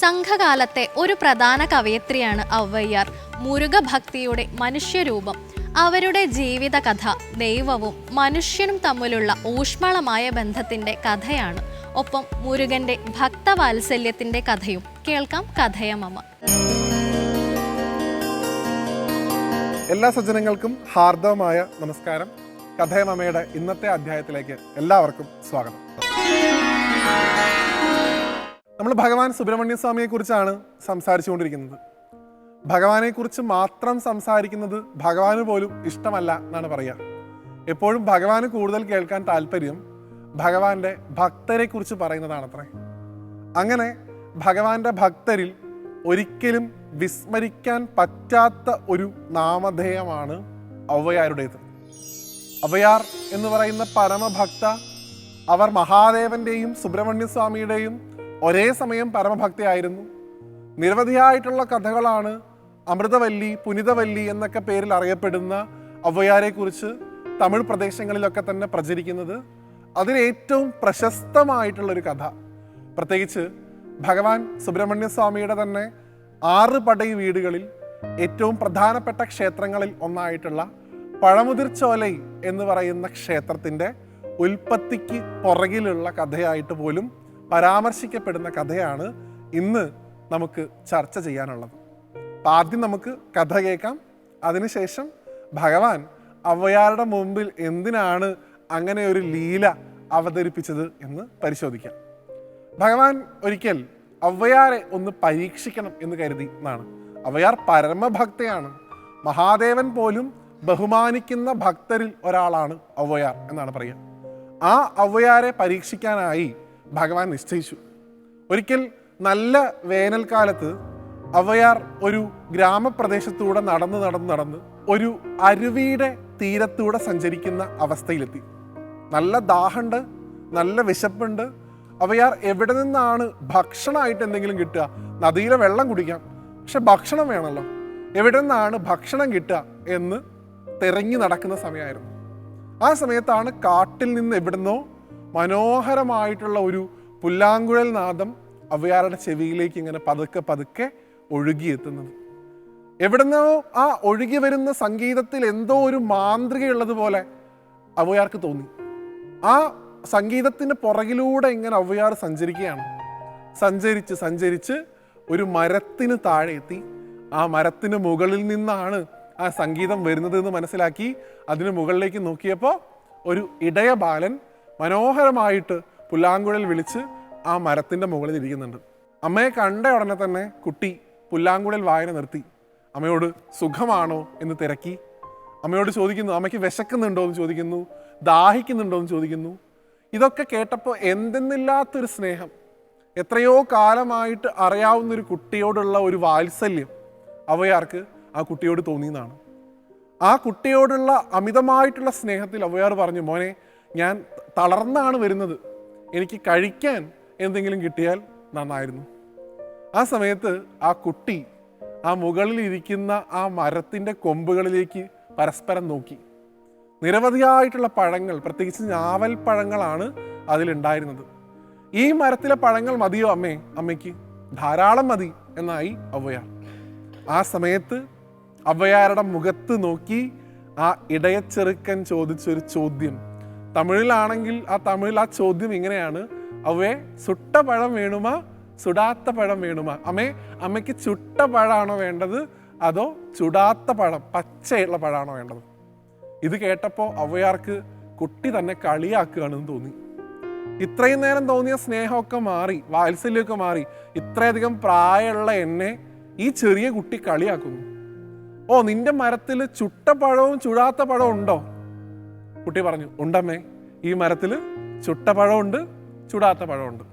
സംഘകാലത്തെ ഒരു പ്രധാന കവയത്രിയാണ് ഔവയ്യാർ. മുരുക ഭക്തിയുടെ മനുഷ്യരൂപം. അവരുടെ ജീവിതകഥ ദൈവവും മനുഷ്യനും തമ്മിലുള്ള ഊഷ്മളമായ ബന്ധത്തിന്റെ കഥയാണ്. ഒപ്പം മുരുകന്റെ ഭക്തവാത്സല്യത്തിന്റെ കഥയും. കേൾക്കാം കഥയമമ്മ എല്ലാ സജ്ജനങ്ങൾക്കും ഹാർദവമായ നമസ്കാരം. കഥയമമ്മയുടെ ഇന്നത്തെ അധ്യായത്തിലേക്ക് എല്ലാവർക്കും സ്വാഗതം. നമ്മൾ ഭഗവാൻ സുബ്രഹ്മണ്യ സ്വാമിയെ കുറിച്ചാണ് സംസാരിച്ചുകൊണ്ടിരിക്കുന്നത്. ഭഗവാനെക്കുറിച്ച് മാത്രം സംസാരിക്കുന്നത് ഭഗവാന് പോലും ഇഷ്ടമല്ല എന്നാണ് പറയുക. എപ്പോഴും ഭഗവാന് കൂടുതൽ കേൾക്കാൻ താല്പര്യം ഭഗവാന്റെ ഭക്തരെ കുറിച്ച് പറയുന്നതാണത്രേ. അങ്ങനെ ഭഗവാന്റെ ഭക്തരിൽ ഒരിക്കലും വിസ്മരിക്കാൻ പറ്റാത്ത ഒരു നാമധേയമാണ് ഔവയാരുടേത് അവയാർ എന്ന് പറയുന്ന പരമഭക്ത അവർ മഹാദേവന്റെയും സുബ്രഹ്മണ്യ സ്വാമിയുടെയും ഒരേ സമയം പരമഭക്തയായിരുന്നു. നിരവധിയായിട്ടുള്ള കഥകളാണ് അമൃതവല്ലി പുനിതവല്ലി എന്നൊക്കെ പേരിൽ അറിയപ്പെടുന്ന അവയാരെ കുറിച്ച് തമിഴ് പ്രദേശങ്ങളിലൊക്കെ തന്നെ പ്രചരിക്കുന്നത്. അതിൽ ഏറ്റവും പ്രശസ്തമായിട്ടുള്ളൊരു കഥ. പ്രത്യേകിച്ച് ഭഗവാൻ സുബ്രഹ്മണ്യ സ്വാമിയുടെ തന്നെ ആറ് പടൈ വീടുകളിൽ ഏറ്റവും പ്രധാനപ്പെട്ട ക്ഷേത്രങ്ങളിൽ ഒന്നായിട്ടുള്ള പഴമുതിർച്ചോലൈ എന്ന് പറയുന്ന ക്ഷേത്രത്തിന്റെ ഉൽപ്പത്തിക്ക് പുറകിലുള്ള കഥയായിട്ട് പോലും പരാമർശിക്കപ്പെടുന്ന കഥയാണ് ഇന്ന് നമുക്ക് ചർച്ച ചെയ്യാനുള്ളത്. അപ്പം ആദ്യം നമുക്ക് കഥ കേൾക്കാം. അതിനുശേഷം ഭഗവാൻ അവയാരുടെ മുമ്പിൽ എന്തിനാണ് അങ്ങനെ ഒരു ലീല അവതരിപ്പിച്ചത് എന്ന് പരിശോധിക്കാം. ഭഗവാൻ ഒരിക്കൽ അവയാരെ ഒന്ന് പരീക്ഷിക്കണം എന്ന് കരുതി എന്നാണ്. അവയാർ പരമഭക്തയാണ്. മഹാദേവൻ പോലും ബഹുമാനിക്കുന്ന ഭക്തരിൽ ഒരാളാണ് അവയാർ എന്നാണ് പറയുക. ആ അവയാരെ പരീക്ഷിക്കാനായി ഭഗവാൻ നിശ്ചയിച്ചു. ഒരിക്കൽ നല്ല വേനൽക്കാലത്ത് അവയാർ ഒരു ഗ്രാമപ്രദേശത്തൂടെ നടന്ന് നടന്ന് നടന്ന് ഒരു അരുവിയുടെ തീരത്തൂടെ സഞ്ചരിക്കുന്ന അവസ്ഥയിലെത്തി. നല്ല ദാഹമുണ്ട് നല്ല വിശപ്പുണ്ട്. അവയാർ എവിടെ നിന്നാണ് ഭക്ഷണമായിട്ട് എന്തെങ്കിലും കിട്ടുക? നദിയിലെ വെള്ളം കുടിക്കാം. പക്ഷെ ഭക്ഷണം വേണമല്ലോ എവിടെ നിന്നാണ് ഭക്ഷണം കിട്ടുക എന്ന് തിരഞ്ഞു നടക്കുന്ന സമയമായിരുന്നു. ആ സമയത്താണ് കാട്ടിൽ നിന്ന് എവിടുന്നോ മനോഹരമായിട്ടുള്ള ഒരു പുല്ലാങ്കുഴൽ നാദം അവയാരുടെ ചെവിയിലേക്ക് ഇങ്ങനെ പതുക്കെ പതുക്കെ ഒഴുകിയെത്തുന്നത്. എവിടുന്നോ ആ ഒഴുകി വരുന്ന സംഗീതത്തിൽ എന്തോ ഒരു മാന്ത്രികയുള്ളതുപോലെ അവയാർക്ക് തോന്നി. ആ സംഗീതത്തിന്റെ പുറകിലൂടെ ഇങ്ങനെ അവയാർ സഞ്ചരിക്കുകയാണ്. സഞ്ചരിച്ച് സഞ്ചരിച്ച് ഒരു മരത്തിന് താഴെ എത്തി. ആ മരത്തിന് മുകളിൽ നിന്നാണ് ആ സംഗീതം വരുന്നത് എന്ന് മനസ്സിലാക്കി അതിന് മുകളിലേക്ക് നോക്കിയപ്പോൾ ഒരു ഇടയ ബാലൻ മനോഹരമായിട്ട് പുല്ലാങ്കുഴൽ വിളിച്ച് ആ മരത്തിന്റെ മുകളിൽ ഇരിക്കുന്നുണ്ട്. അമ്മയെ കണ്ട ഉടനെ തന്നെ കുട്ടി പുല്ലാങ്കുഴൽ വായന നിർത്തി. അമ്മയോട് സുഖമാണോ? എന്ന് തിരക്കി. അമ്മയോട് ചോദിക്കുന്നു അമ്മയ്ക്ക് വിശക്കുന്നുണ്ടോ? എന്ന് ചോദിക്കുന്നു ദാഹിക്കുന്നുണ്ടോ? എന്ന് ചോദിക്കുന്നു. ഇതൊക്കെ കേട്ടപ്പോൾ എന്തെന്നില്ലാത്തൊരു സ്നേഹം. എത്രയോ കാലമായിട്ട് അറിയാവുന്ന ഒരു കുട്ടിയോടുള്ള ഒരു വാത്സല്യം അവയാർക്ക് ആ കുട്ടിയോട് തോന്നിയതാണ്. ആ കുട്ടിയോടുള്ള അമിതമായിട്ടുള്ള സ്നേഹത്തിൽ അവയാർ പറഞ്ഞു മോനെ ഞാൻ തളർന്നാണ് വരുന്നത്. എനിക്ക് കഴിക്കാൻ എന്തെങ്കിലും കിട്ടിയാൽ നന്നായിരുന്നു. ആ സമയത്ത് ആ കുട്ടി ആ മുകളിൽ ഇരിക്കുന്ന ആ മരത്തിന്റെ കൊമ്പുകളിലേക്ക് പരസ്പരം നോക്കി. നിരവധിയായിട്ടുള്ള പഴങ്ങൾ പ്രത്യേകിച്ച് ഞാവൽ പഴങ്ങളാണ് അതിലുണ്ടായിരുന്നത്. ഈ മരത്തിലെ പഴങ്ങൾ മതിയോ അമ്മേ? അമ്മയ്ക്ക് ധാരാളം മതി എന്നായി അവ്വയാർ ആ സമയത്ത് അവയാരുടെ മുഖത്ത് നോക്കി ആ ഇടയച്ചെറുക്കൻ ചോദിച്ചൊരു ചോദ്യം. തമിഴിലാണെങ്കിൽ ആ തമിഴിൽ ആ ചോദ്യം ഇങ്ങനെയാണ്. അവയെ ചുട്ട പഴം വേണുമാ സുടാത്ത പഴം വേണുമാ. അമ്മേ അമ്മയ്ക്ക് ചുട്ട പഴമാണോ വേണ്ടത് അതോ ചുടാത്ത പഴം പച്ചയുള്ള പഴമാണോ വേണ്ടത്? ഇത് കേട്ടപ്പോൾ അവയാർക്ക് കുട്ടി തന്നെ കളിയാക്കുകയാണെന്ന് തോന്നി. ഇത്രയും നേരം തോന്നിയ സ്നേഹമൊക്കെ മാറി വാത്സല്യമൊക്കെ മാറി ഇത്രയധികം പ്രായമുള്ള എന്നെ ഈ ചെറിയ കുട്ടി കളിയാക്കുന്നു. ഓ നിന്റെ മരത്തിൽ ചുട്ട പഴവും ചുടാത്ത പഴവും ഉണ്ടോ? കുട്ടി പറഞ്ഞു ഉണ്ടമ്മേ ഈ മരത്തിൽ ചുട്ട പഴമുണ്ട് ചുടാത്ത പഴമുണ്ട്.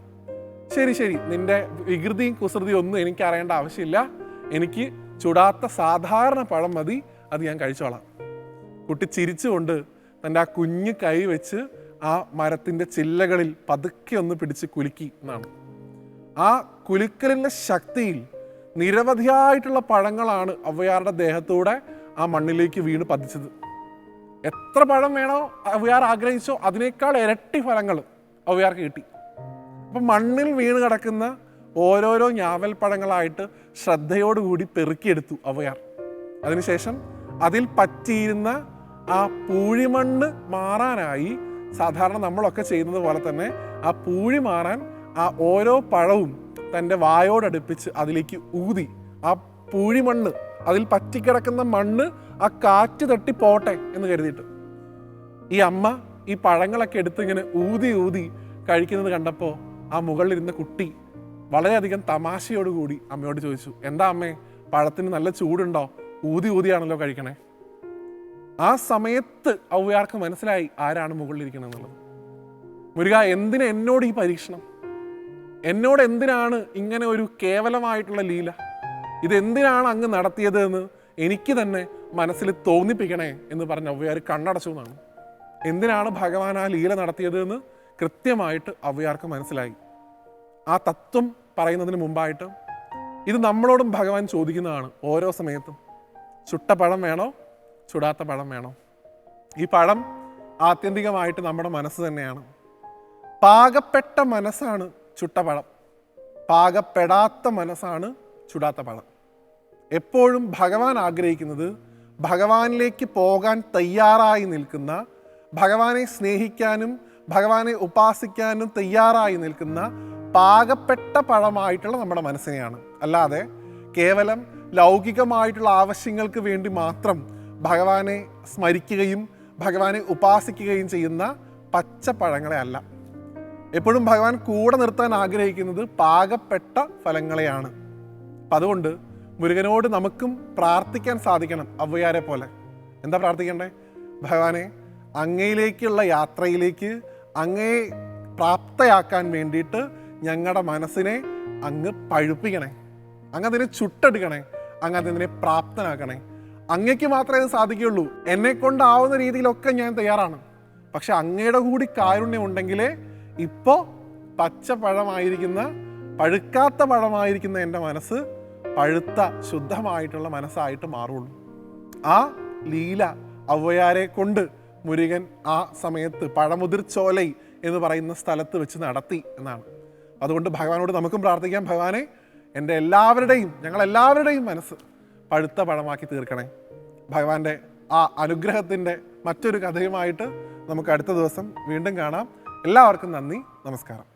ശരി ശരി. നിന്റെ വികൃതിയും കുസൃതിയും ഒന്നും എനിക്ക് അറിയേണ്ട ആവശ്യമില്ല. എനിക്ക് ചുടാത്ത സാധാരണ പഴം മതി. അത് ഞാൻ കഴിച്ചോളാം. കുട്ടി ചിരിച്ചുകൊണ്ട് തന്റെ ആ കുഞ്ഞു കൈ വെച്ച് ആ മരത്തിന്റെ ചില്ലകളിൽ പതുക്കെ ഒന്ന് പിടിച്ച് കുലുക്കി എന്നാണ്. ആ കുലുക്കലിന്റെ ശക്തിയിൽ നിരവധിയായിട്ടുള്ള പഴങ്ങളാണ് അവയാരുടെ ദേഹത്തൂടെ ആ മണ്ണിലേക്ക് വീണ് പതിച്ചത്. എത്ര പഴം വേണോ അവയാർ ആഗ്രഹിച്ചോ അതിനേക്കാൾ ഇരട്ടി ഫലങ്ങൾ അവയാർക്ക് കിട്ടി. അപ്പം മണ്ണിൽ വീണ് കിടക്കുന്ന ഓരോരോ ഞാവൽ പഴങ്ങളായിട്ട് ശ്രദ്ധയോടുകൂടി പെറുക്കിയെടുത്തു അവയാർ. അതിനുശേഷം അതിൽ പറ്റിയിരുന്ന ആ പൂഴിമണ്ണ് മാറാനായി സാധാരണ നമ്മളൊക്കെ ചെയ്യുന്നത് പോലെ തന്നെ ആ പൂഴി മാറാൻ ആ ഓരോ പഴവും തന്റെ വായോടടുപ്പിച്ച് അതിലേക്ക് ഊതി ആ പൂഴിമണ്ണ് അതിൽ പറ്റിക്കിടക്കുന്ന മണ്ണ് ആ കാറ്റ് തട്ടി പോട്ടെ എന്ന് കരുതിയിട്ട്. ഈ അമ്മ ഈ പഴങ്ങളൊക്കെ എടുത്ത് ഇങ്ങനെ ഊതി ഊതി കഴിക്കുന്നത് കണ്ടപ്പോൾ ആ മുകളിലിരുന്ന കുട്ടി വളരെയധികം തമാശയോടുകൂടി അമ്മയോട് ചോദിച്ചു എന്താ അമ്മേ പഴത്തിന് നല്ല ചൂടുണ്ടോ? ഊതി ഊതിയാണല്ലോ കഴിക്കണേ. ആ സമയത്ത് ഔവയാർക്ക് മനസ്സിലായി ആരാണ് മുകളിലിരിക്കണം എന്നുള്ളത് മുരുക എന്തിനാ എന്നോട് ഈ പരീക്ഷണം? എന്നോട് എന്തിനാണ് ഇങ്ങനെ ഒരു കേവലമായിട്ടുള്ള ലീല? ഇതെന്തിനാണ് അങ്ങ് നടത്തിയത് എന്ന് എനിക്ക് തന്നെ മനസ്സിൽ തോന്നിപ്പിക്കണേ എന്ന് പറഞ്ഞ അവയാർ കണ്ണടച്ചു എന്നാണ്. എന്തിനാണ് ഭഗവാൻ ആ ലീല നടത്തിയത് എന്ന് കൃത്യമായിട്ട് അവയാർക്ക് മനസ്സിലായി. ആ തത്വം പറയുന്നതിന് മുമ്പായിട്ട് ഇത് നമ്മളോടും ഭഗവാൻ ചോദിക്കുന്നതാണ് ഓരോ സമയത്തും. ചുട്ട പഴം വേണോ? ചുടാത്ത പഴം വേണോ? ഈ പഴം ആത്യന്തികമായിട്ട് നമ്മുടെ മനസ്സ് തന്നെയാണ്. പാകപ്പെട്ട മനസ്സാണ് ചുട്ട പഴം. പാകപ്പെടാത്ത മനസ്സാണ് ചുടാത്ത പഴം. എപ്പോഴും ഭഗവാൻ ആഗ്രഹിക്കുന്നത് ഭഗവാനിലേക്ക് പോകാൻ തയ്യാറായി നിൽക്കുന്ന ഭഗവാനെ സ്നേഹിക്കാനും ഭഗവാനെ ഉപാസിക്കാനും തയ്യാറായി നിൽക്കുന്ന പാകപ്പെട്ട പഴമായിട്ടുള്ള നമ്മുടെ മനസ്സിനെയാണ്. അല്ലാതെ കേവലം ലൗകികമായിട്ടുള്ള ആവശ്യങ്ങൾക്ക് വേണ്ടി മാത്രം ഭഗവാനെ സ്മരിക്കുകയും ഭഗവാനെ ഉപാസിക്കുകയും ചെയ്യുന്ന പച്ചപ്പഴങ്ങളെ അല്ല. എപ്പോഴും ഭഗവാൻ കൂടെ നിർത്താൻ ആഗ്രഹിക്കുന്നത് പാകപ്പെട്ട ഫലങ്ങളെയാണ്. അപ്പം അതുകൊണ്ട് മുരുകനോട് നമുക്കും പ്രാർത്ഥിക്കാൻ സാധിക്കണം അവ്വയാരെ പോലെ. എന്താ പ്രാർത്ഥിക്കണ്ടേ? ഭഗവാനെ അങ്ങയിലേക്കുള്ള യാത്രയിലേക്ക് അങ്ങയെ പ്രാപ്തയാക്കാൻ വേണ്ടിയിട്ട് ഞങ്ങളുടെ മനസ്സിനെ അങ്ങ് പഴുപ്പിക്കണേ. അങ്ങ് അതിനെ ചുട്ടെടുക്കണേ. അങ്ങ് അതിനെ പ്രാപ്തനാക്കണേ. അങ്ങയ്ക്ക് മാത്രമേ ഇത് സാധിക്കുകയുള്ളൂ. എന്നെ കൊണ്ടാവുന്ന രീതിയിലൊക്കെ ഞാൻ തയ്യാറാണ്. പക്ഷെ അങ്ങയുടെ കൂടി കാരുണ്യം ഉണ്ടെങ്കിലേ ഇപ്പോൾ പച്ച പഴമായിരിക്കുന്ന പഴുക്കാത്ത പഴമായിരിക്കുന്ന എന്റെ മനസ്സ് പഴുത്ത ശുദ്ധമായിട്ടുള്ള മനസ്സായിട്ട് മാറുള്ളൂ. ആ ലീല ഔവയാരെ കൊണ്ട് മുരുകൻ ആ സമയത്ത് പഴമുതിർച്ചോലൈ എന്ന് പറയുന്ന സ്ഥലത്ത് വെച്ച് നടത്തി എന്നാണ്. അതുകൊണ്ട് ഭഗവാനോട് നമുക്കും പ്രാർത്ഥിക്കാം. ഭഗവാനെ എന്റെ എല്ലാവരുടെയും ഞങ്ങളെല്ലാവരുടെയും മനസ്സ് പഴുത്ത പഴമാക്കി തീർക്കണേ. ഭഗവാന്റെ ആ അനുഗ്രഹത്തിന്റെ മറ്റൊരു കഥയുമായിട്ട് നമുക്ക് അടുത്ത ദിവസം വീണ്ടും കാണാം. എല്ലാവർക്കും നന്ദി. നമസ്കാരം.